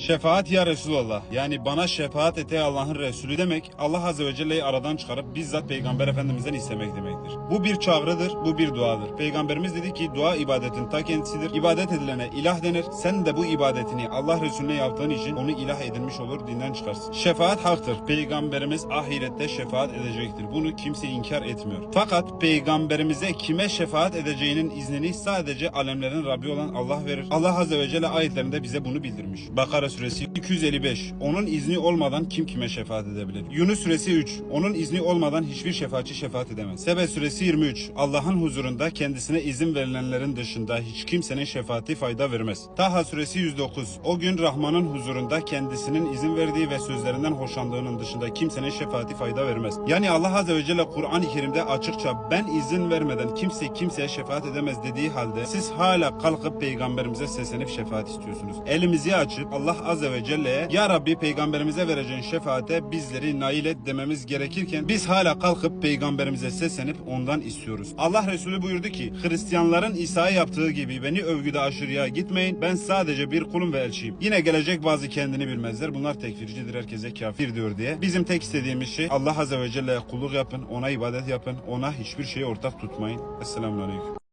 Şefaat ya Resulallah. Yani bana şefaat et ey Allah'ın Resulü demek Allah Azze ve Celle'yi aradan çıkarıp bizzat Peygamber Efendimiz'den istemek demektir. Bu bir çağrıdır, bu bir duadır. Peygamberimiz dedi ki dua ibadetin ta kendisidir. İbadet edilene ilah denir. Sen de bu ibadetini Allah Resulüne yaptığın için onu ilah edilmiş olur, dinden çıkarsın. Şefaat haktır. Peygamberimiz ahirette şefaat edecektir. Bunu kimse inkar etmiyor. Fakat peygamberimize kime şefaat edeceğinin iznini sadece alemlerin Rabbi olan Allah verir. Allah Azze ve Celle ayetlerinde bize bunu bildirmiş. Bakara suresi 255. Onun izni olmadan kim kime şefaat edebilir? Yunus suresi 3. Onun izni olmadan hiçbir şefaatçi şefaat edemez. Sebe suresi 23. Allah'ın huzurunda kendisine izin verilenlerin dışında hiç kimsenin şefaati fayda vermez. Taha suresi 109. O gün Rahman'ın huzurunda kendisinin izin verdiği ve sözlerinden hoşlandığının dışında kimsenin şefaati fayda vermez. Yani Allah Azze ve Celle Kur'an-ı Kerim'de açıkça ben izin vermeden kimse kimseye şefaat edemez dediği halde siz hala kalkıp peygamberimize seslenip şefaat istiyorsunuz. Elimizi açıp Allah Azze ve Celle'ye Ya Rabbi peygamberimize vereceğin şefaate bizleri nail et dememiz gerekirken biz hala kalkıp peygamberimize seslenip ondan istiyoruz. Allah Resulü buyurdu ki Hristiyanların İsa'ya yaptığı gibi beni övgüde aşırıya gitmeyin ben sadece bir kulum ve elçiyim. Yine gelecek bazı kendini bilmezler bunlar tekfircidir herkese kafir diyor diye. Bizim tek istediğimiz şey Allah Azze ve Celle'ye kulluk yapın ona ibadet yapın ona hiçbir şeye ortak tutmayın. Esselamu Aleyküm.